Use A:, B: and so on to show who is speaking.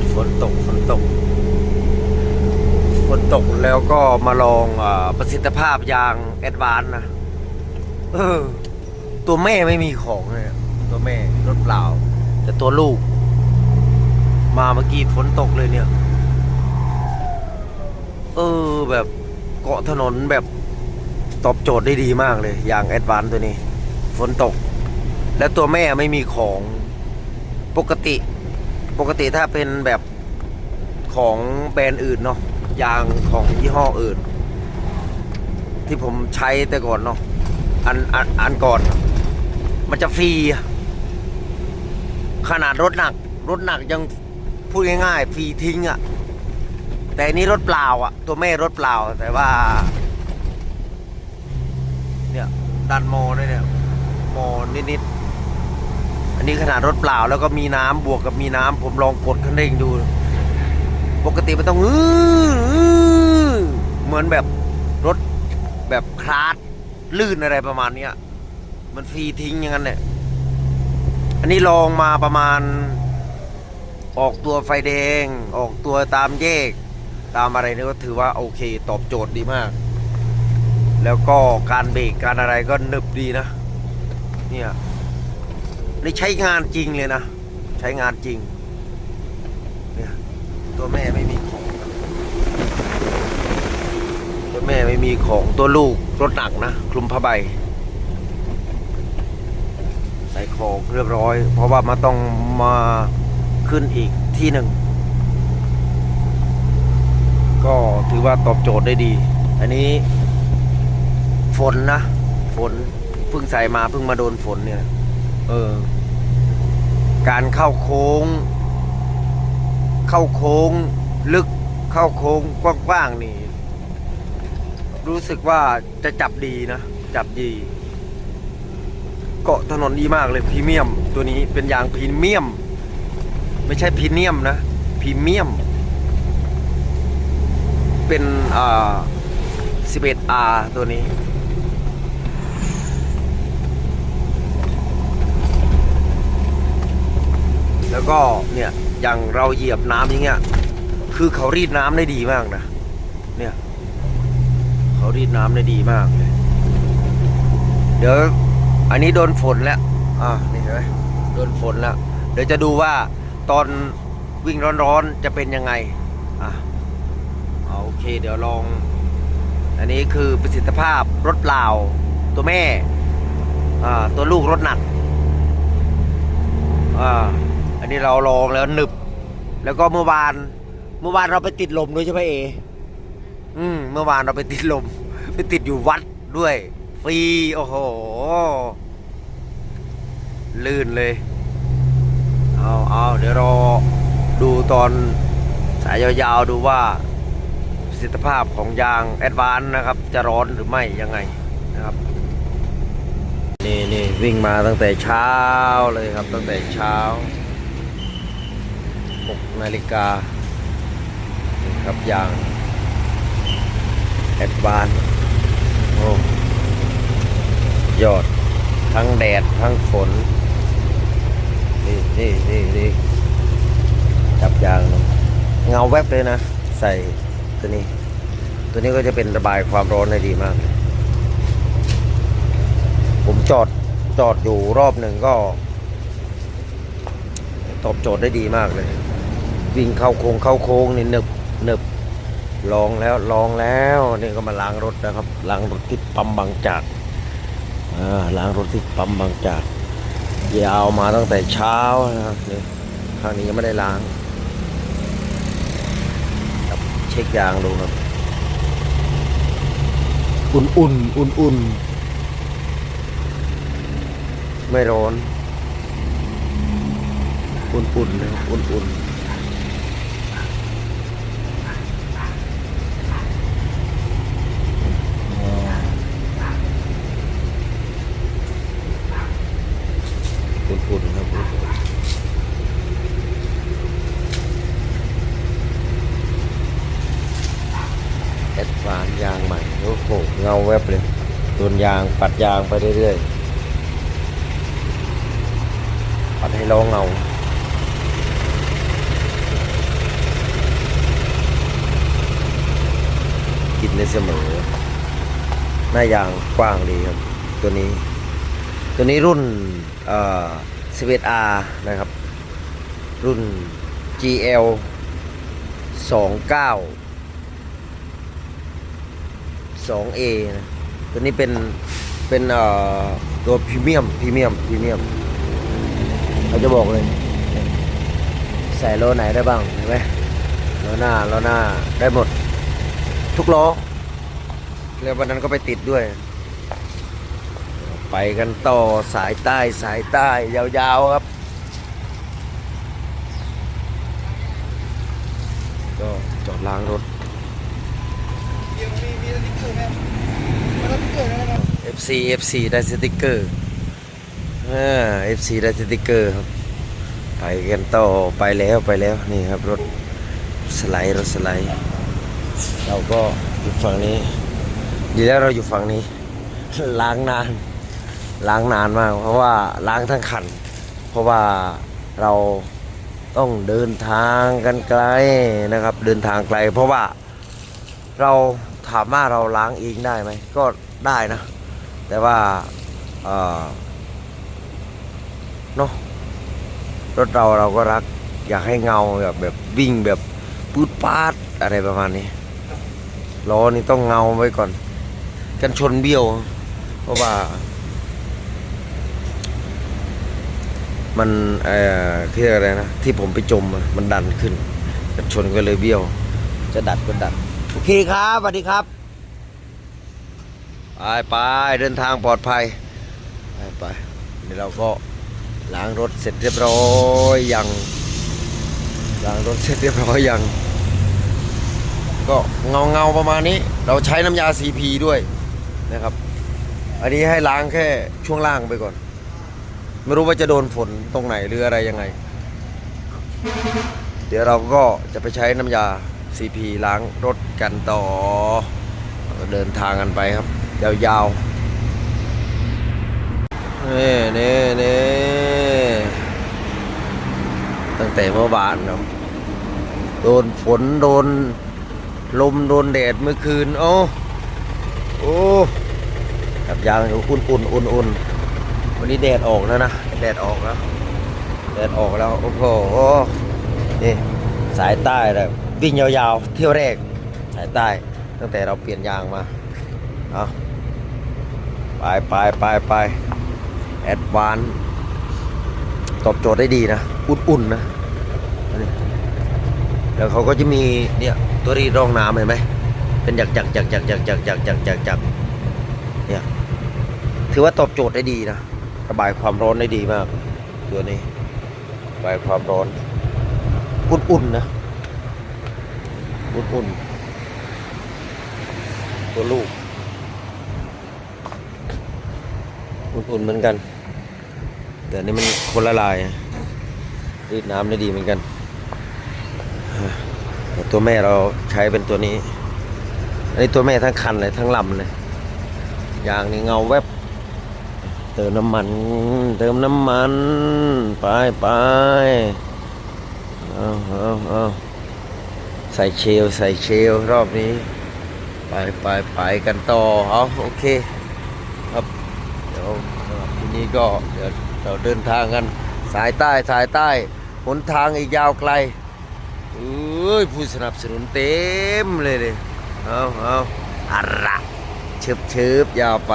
A: ดฝนตกฝนตก ฝนตกแล้วก็มาลองอประสิทธิภาพยางแอดวานนะเออ ตัวแม่ไม่มีของเลยตัวแม่รถเปล่า แต่ตัวลูก มาเมื่อกี้ฝนตกเลยเนี่ย เออแบบเกาะถนนแบบตอบโจทย์ได้ดีมากเลย อย่างแอดวานตัวนี้ ฝนตก แล้วตัวแม่ไม่มีของปกติ ปกติถ้าเป็นแบบของแบรนด์อื่นเนาะยางของยี่ห้ออื่น ที่ผมใช้แต่ก่อนเนาะอันอันอันก่อน มันจะฟรี ขนาดรถหนัก รถหนักยังพูดง่ายๆฟรีทิ้งอะ่ะ แต่อันนี้รถเปล่าอะ่ะ ตัวแม่รถเปล่า แต่ว่า เนี่ยดันโมด้วยเนี่ยโมนิดๆ อันนี้ขนาดรถเปล่าแล้วก็มีน้ำบวกกับมีน้ำผมลองกดคันเร่งดู ปกติมันต้องอื้อเหมือนแบบรถแบบคลาสลื่นอะไรประมาณเนี้ยมันฟรีทิ้งอย่างนั้นเนี่ยอันนี้ลองมาประมาณ ออกตัวไฟแดง ออกตัวตามแยก ตามอะไรนี่ก็ถือว่าโอเค ตอบโจทย์ดีมาก แล้วก็การเบรกการอะไรก็หนึบดีนะ เนี่ย นี่ใช้งานจริงเลยนะ ใช้งานจริง เนี่ยตัวแม่ไม่มีของ ตัวแม่ไม่มีของตัวลูกรถหนักนะคลุมผ้าใบ ใส่ของเรียบร้อย เพราะว่ามันต้องมาขึ้นอีกที่หนึ่ง ก็ถือว่าตอบโจทย์ได้ดี อันนี้ฝนนะ ฝนเพิ่งใส่มาเพิ่งมาโดนฝนเนี่ย เออ การเข้าโค้ง เข้าโค้ง ลึกเข้าโค้งกว้างๆนี่ รู้สึกว่าจะจับดีนะ จับดีเกาะถนนดีมากเลยพรีเมียม ตัวนี้เป็นยางพรีเมียม ไม่ใช่พรีเมียมนะพรีเมียม เป็นอ่า 11R ตัวนี้ แล้วก็เนี่ยอย่างเราเหยียบน้ำอย่างเงี้ยคือเขารีดน้ำได้ดีมากนะเนี่ยเขารีดน้ำได้ดีมากเลยเดี๋ยวอันนี้โดนฝนแล้วอ่านี่เห็นไหมโดนฝนแล้ว เดี๋ยวจะดูว่าตอนวิ่งร้อนๆจะเป็นยังไงอะโอเคเดี๋ยวลอง อันนี้คือประสิทธิภาพรถเปล่าตัวแม่อ่าตัวลูกรถหนักอ่า อันนี้เราลองแล้วหนึบ แล้วก็เมื่อวาน เมื่อวานเราไปติดลมด้วยใช่ไหมเอ อืม เมื่อวานเราไปติดลม ไปติดอยู่วัดด้วย ฟรี โอ้โห ลื่นเลย เอาเอาเดี๋ยวรอดูตอนสายยาวๆดูว่าประสิทธิภาพของยางแอดวานนะครับ จะร้อนหรือไม่ยังไงนะครับนี่นี่วิ่งมาตั้งแต่เช้าเลยครับตั้งแต่เช้า 6นาฬิกาครับยางแอดวานโอ้ยอด ทั้งแดด ทั้งฝน นี่นี่นี่นี่จับยางเลยเงาแวบเลยนะ ใส่ตัวนี้ ตัวนี้ก็จะเป็นระบายความร้อนได้ดีมาก ผมจอดจอดอยู่รอบหนึ่งก็ ตอบโจทย์ได้ดีมากเลย วิ่งเข้าโค้งเข้าโค้งนี่หนึบหนึบลองแล้วลองแล้วนี่ก็มาล้างรถนะครับล้างรถที่ปั๊มบางจากอ่าล้างรถที่ปั๊มบางจากยาวมาตั้งแต่เช้านะครับนี่ครั้งนี้ยังไม่ได้ล้างครับเช็คยางดูครับ อุ่นอุ่นอุ่นอุ่นๆไม่ร้อน อุ่นๆนะอุ่นๆอุ่น โดนยางปัดยางไปเรื่อยๆ ปัดให้ล้อเงากินได้เสมอ หน้ายางกว้างดีครับ ตัวนี้ ตัวนี้รุ่นเอ่อาร์นะครับ รุ่น GL 29 2A นะ ตัวนี้เป็นเป็นเอ่อตัวพรีเมียมพรีเมียมพรีเมียมเขาจะบอกเลย ใส่โลไหนได้บ้างเห็นไหมล้อหน้าล้อหน้าได้หมด ทุกล้อแล้ววันนั้นก็ไปติดด้วย ไปกันต่อสายใต้สายใต้ยาวๆครับก็จอดล้างรถ FC FC ได้สติกเกอร์อ่า FC ได้สติกเกอร์ครับ ไปกันต่อไปแล้วไปแล้วนี่ครับรถสไลด์รถสไลด์เราก็อยู่ฝั่งนี้ ดีแล้วเราอยู่ฝั่งนี้ ล้างนาน ล้างนานมาก เพราะว่าล้างทั้งคัน เพราะว่าเราต้องเดินทางกันไกลนะครับ เดินทางไกล เพราะว่าเราถามว่าเราล้างเองได้ไหมก็ได้นะ แต่ว่าเนาะรถเราเราก็รัก อยากให้เงาแบบแบบวิ่งแบบปืดปาดอะไรประมาณนี้ล้อนี่ต้องเงาไว้ก่อน กันชนเบี้ยว เพราะว่า มันเอ่อที่อะไรนะที่ผมไปจมมันดันขึ้น กันชนก็เลยเบี้ยว จะดัดก็ดัด โอเคครับสวัสดีครับ ไปไปเดินทางปลอดภัยไปไปเดี๋ยวเราก็ล้างรถเสร็จเรียบร้อยยังล้างรถเสร็จเรียบร้อยยังก็เงาเงาประมาณนี้ เราใช้น้ำยา CP ด้วยนะครับ อันนี้ให้ล้างแค่ช่วงล่างไปก่อน ไม่รู้ว่าจะโดนฝนตรงไหนหรืออะไรยังไง เดี๋ยวเราก็จะไปใช้น้ำยา CP ล้างรถกันต่อเดินทางกันไปครับ ยาวๆนี่นี่นี่ตั้งแต่เมื่อวานเนาะโดนฝนโดนลมโดนแดดเมื่อคืน โอ้โอ้กับยางอยู่อุ่นอุ่นอุ่นอุ่นวันนี้แดดออกแล้วนะ แดดออกแล้ว แดดออกแล้ว โอ้โห นี่ สายใต้เลยวิ่งยาวๆ เที่ยวแรก สายใต้ ตั้งแต่เราเปลี่ยนยางมา เอา ไปไปไปไปแอดวานตอบโจทย์ได้ดีนะ อุ่นๆนะแล้วเขาก็จะมีเนี่ยตัวรีดรองน้ำเห็นไหมเป็นหยักหยักหยักหยักหยักหยักหยักหยักหยักหยักเนี่ยถือว่าตอบโจทย์ได้ดีนะระบายความร้อนได้ดีมาก ตัวนี้ระบายความร้อน อุ่นๆนะอุ่นๆตัวลูก อุ่นๆเหมือนกัน แต่นี่มันคนละลายรีดน้ำได้ดีเหมือนกันแต่ตัวแม่เราใช้เป็นตัวนี้ อันนี้ตัวแม่ทั้งคันเลยทั้งลำเลยยางนี่เงาแวบ เติมน้ำมัน เติมน้ำมัน ไปไปเอาเอาเอาใส่เชลใส่เชลรอบนี้ ไปไปไปกันต่อ เอาโอเคครับ ยวสำหรับทีนี้ก็เดี๋ยวเราเดินทางกันสายใต้สายใต้หนทางอีกยาวไกลเอ้ยผู้สนับสนุนเต็มเลยเลยเอาเอาอะระชึบชึบยาวไป